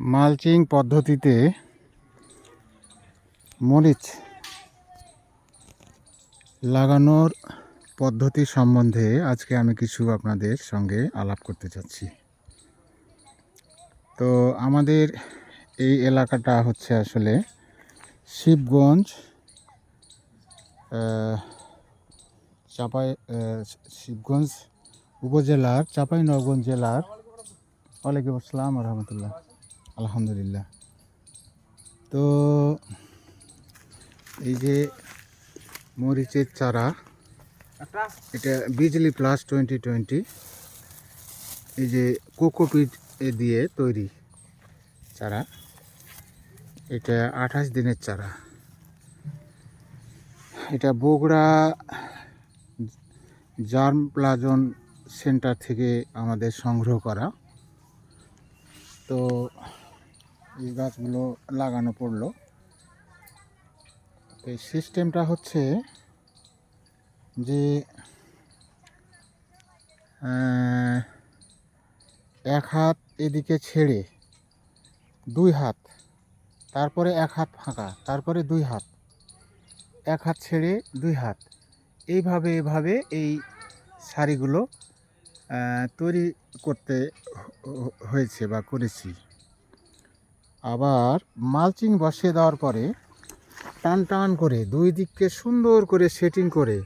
Mulching পদ্ধতিতে মরিচ লাগানোর পদ্ধতি সম্বন্ধে আজকে আমি কিছু আপনাদের সঙ্গে আলাপ করতে চাচ্ছি। তো আমাদের এই এলাকাটা হচ্ছে আসলে শিবগঞ্জ চাপাই শিবগঞ্জ উপজেলার চাঁপাইনবাবগঞ্জ জেলার। ওয়ালাইকুম আসসালাম রহমতুল্লাহ। আলহামদুলিল্লাহ। তো এই যে মরিচের চারা এটা বিজলি প্লাস টোয়েন্টি টোয়েন্টি। এই যে কোকোপিট এ দিয়ে তৈরি চারা এটা আঠাশ দিনের চারা। এটা বগুড়া জার্ম প্লাজন সেন্টার থেকে আমাদের সংগ্রহ করা। তো এই গাছগুলো লাগানো পড়ল। তো এই সিস্টেমটা হচ্ছে যে এক হাত এদিকে ছেড়ে দুই হাত, তারপরে এক হাত ফাঁকা, তারপরে দুই হাত, এক হাত ছেড়ে দুই হাত। এইভাবে এভাবে এই শাড়িগুলো তৈরি করতে হয়েছে বা করেছি। আবার মালচিং বসিয়ে দেওয়ার পরে টান টান করে দুই দিককে সুন্দর করে সেটিং করে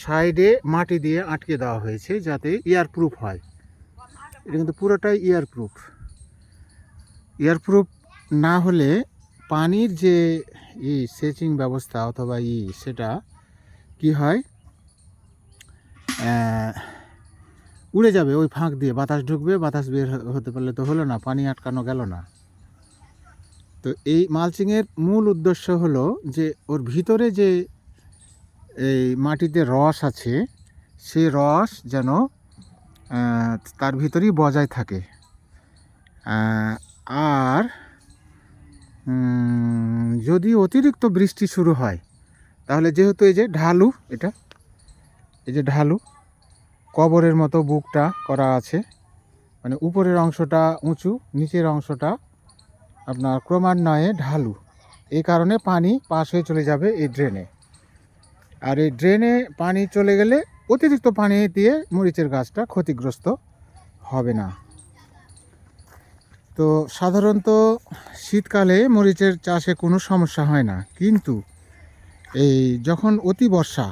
সাইডে মাটি দিয়ে আটকে দেওয়া হয়েছে যাতে ইয়ার প্রুফ হয়। এটা কিন্তু পুরোটাই ইয়ার প্রুফ ইয়ার প্রুফ না হলে পানির যে ই সেচিং ব্যবস্থা অথবা ই সেটা কি হয়? উড়ে যাবে ওই ফাঁক দিয়ে, বাতাস ঢুকবে, বাতাস বের হতে পারলে তো হলো না, পানি আটকানো গেল না। তো এই মালচিংয়ের মূল উদ্দেশ্য হলো যে ওর ভিতরে যে এই মাটিতে রস আছে সেই রস যেন তার ভিতরেই বজায় থাকে। আর যদি অতিরিক্ত বৃষ্টি শুরু হয়, তাহলে যেহেতু এই যে ঢালু, এটা, এই যে ঢালু, কবরের মতো বুকটা করা আছে মানে উপরের অংশটা উঁচু, নিচের অংশটা আপনার ক্রমান্বয়ে ঢালু। এই কারণে পানি পাস হয়ে চলে যাবে এই ড্রেনে আর এই ড্রেনে পানি চলে গেলে অতিরিক্ত পানি দিয়ে মরিচের গাছটা ক্ষতিগ্রস্ত হবে না। তো সাধারণত শীতকালে মরিচের চাষে কোনো সমস্যা হয় না। কিন্তু এই যখন অতি বর্ষা,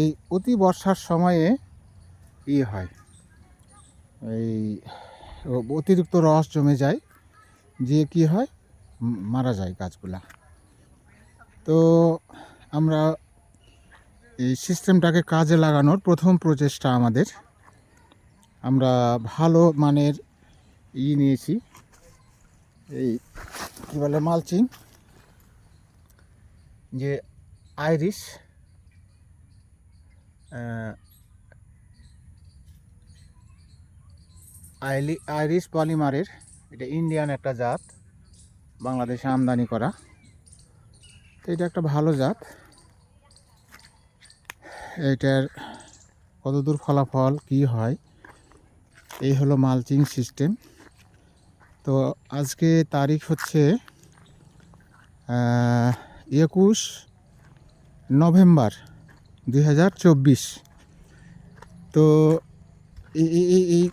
এই অতি বর্ষার সময়ে ই হয়। এই অতিরিক্ত রস জমে যায়। যে কি হয় মারা যায় গাছগুলা। তো আমরা এই সিস্টেমটাকে কাজে লাগানোর প্রথম প্রচেষ্টা আমাদের। আমরা ভালো মানের ই নিয়েছি। এই কী বলে, মালচিং। যে আইরিশ আইলি, আইরিশ পলিমারের এটা ইন্ডিয়ান একটা জাত, বাংলাদেশে আমদানি করা। তো এটা একটা ভালো জাত। এটার কতদূর ফলাফল, কি হয়, এই হলো মালচিং সিস্টেম। তো আজকে তারিখ হচ্ছে একুশ নভেম্বর দুই হাজার চব্বিশ। তো এই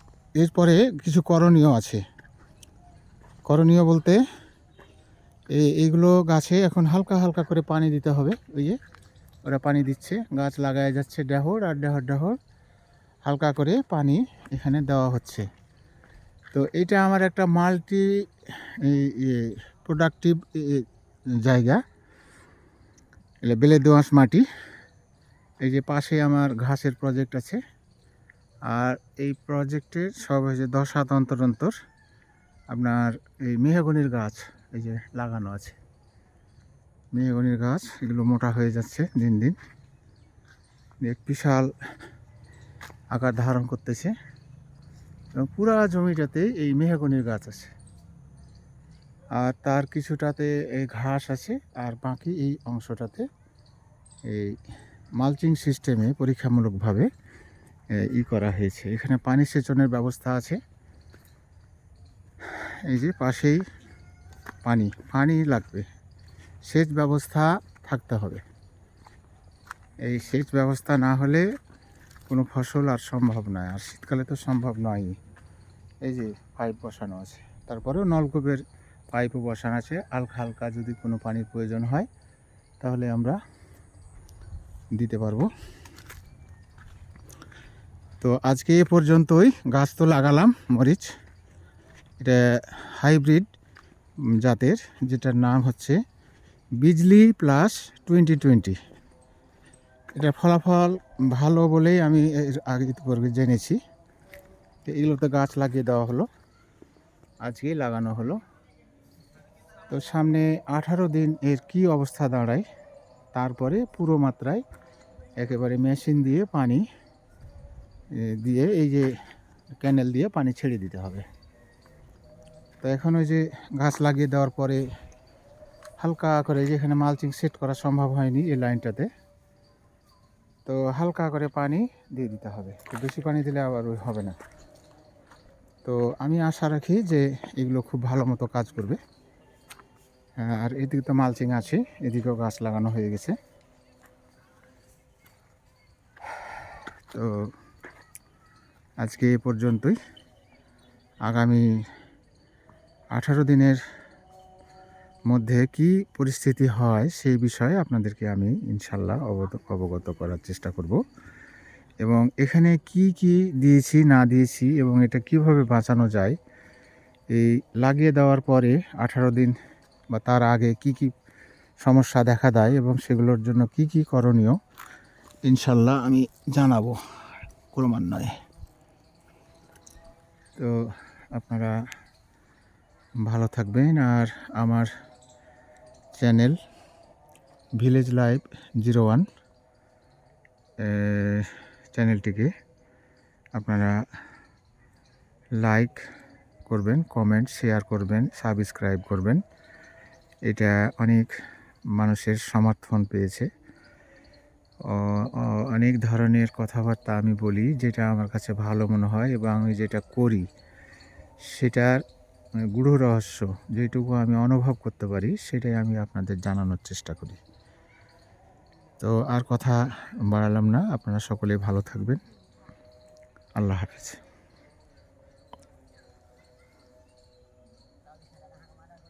এরপরে কিছু করণীয় আছে। করণীয় বলতে এই এইগুলো গাছে এখন হালকা হালকা করে পানি দিতে হবে। ওই যে ওরা পানি দিচ্ছে, গাছ লাগায় যাচ্ছে ডেহর আর ডেহর ডেহর হালকা করে পানি এখানে দেওয়া হচ্ছে। তো এটা আমার একটা মাল্টি প্রোডাক্টিভ জায়গা। এলে বেলে দোঁয়াশ মাটি। এই যে পাশে আমার ঘাসের প্রজেক্ট আছে। আর এই প্রজেক্টের সব হয়েছে দশ হাত অন্তর অন্তর। আপনার এই মেহগনির গাছ এই যে লাগানো আছে। মেহগনির গাছ, এগুলো মোটা হয়ে যাচ্ছে দিন দিন। বিশাল আকার ধারণ করতেছে। এবং পুরা জমিটাতে এই মেহগনির গাছ আছে। আর তার কিছুটাতে এই ঘাস আছে, আর বাকি এই অংশটাতে এই মালচিং সিস্টেমে পরীক্ষামূলকভাবে ই করা হয়েছে। এখানে পানি সেচনের ব্যবস্থা আছে। এই যে পাশেই পানি পানি লাগবে। সেচ ব্যবস্থা থাকতে হবে। এই সেচ ব্যবস্থা না হলে কোনো ফসল আর সম্ভব নয়, আর শীতকালে তো সম্ভব নয় এই যে পাইপ বসানো আছে, তারপরেও নলকূপের পাইপও বসানো আছে। হালকা হালকা যদি কোনো পানির প্রয়োজন হয়, তাহলে আমরা দিতে পারব। তো আজকে এ পর্যন্তই। গাছ তো লাগালাম, মরিচ। এটা হাইব্রিড জাতের, যেটার নাম হচ্ছে বিজলি প্লাস টোয়েন্টি টোয়েন্টি। এটা ফলাফল ভালো বলেই আমি আগে জেনেছি। তো এগুলোতে গাছ লাগিয়ে দেওয়া হলো। আজকেই লাগানো হলো। তো সামনে আঠারো দিন এর কি অবস্থা দাঁড়ায়, তারপরে পুরো মাত্রায় একেবারে মেশিন দিয়ে পানি দিয়ে এই যে ক্যানেল দিয়ে পানি ছেড়ে দিতে হবে। তো এখন ওই যে গাছ লাগিয়ে দেওয়ার পরে হালকা করে যেখানে মালচিং সেট করা সম্ভব হয়নি এই লাইনটাতে। তো হালকা করে পানি দিয়ে দিতে হবে। তো বেশি পানি দিলে আবার ওই হবে না। তো আমি আশা রাখি যে এগুলো খুব ভালো মতো কাজ করবে। হ্যাঁ, আর এদিকে তো মালচিং আছে এদিকেও গাছ লাগানো হয়ে গেছে। তো আজকে এ পর্যন্তই। আগামী আঠারো দিনের মধ্যে কি পরিস্থিতি হয় সেই বিষয়ে আপনাদেরকে আমি ইনশাল্লাহ অবগত করার চেষ্টা করব। এবং এখানে কি কি দিয়েছি, না দিয়েছি এবং এটা কীভাবে বাঁচানো যায়, এই লাগিয়ে দেওয়ার পরে আঠারো দিন বা তার আগে কি কি সমস্যা দেখা দেয় এবং সেগুলোর জন্য কি কি করণীয়, ইনশাল্লাহ আমি জানাব ক্রমান্বয়ে। তো আপনারা ভালো থাকবেন আর আমার channel village life zero one চ্যানেলটিকে আপনারা লাইক করবেন, কমেন্ট, শেয়ার করবেন, সাবস্ক্রাইব করবেন। এটা অনেক মানুষের সমর্থন পেয়েছে। অনেক ধরনের কথাবার্তা আমি বলি যেটা আমার কাছে ভালো মনে হয় এবং আমি যেটা করি, সেটার গূঢ় রহস্য যেটুকু আমি অনুভব করতে পারি, সেটাই আমি আপনাদের জানানোর চেষ্টা করি। তো আর কথা বাড়ালাম না, আপনারা সকলেই ভালো থাকবেন। আল্লাহ হাফিজ।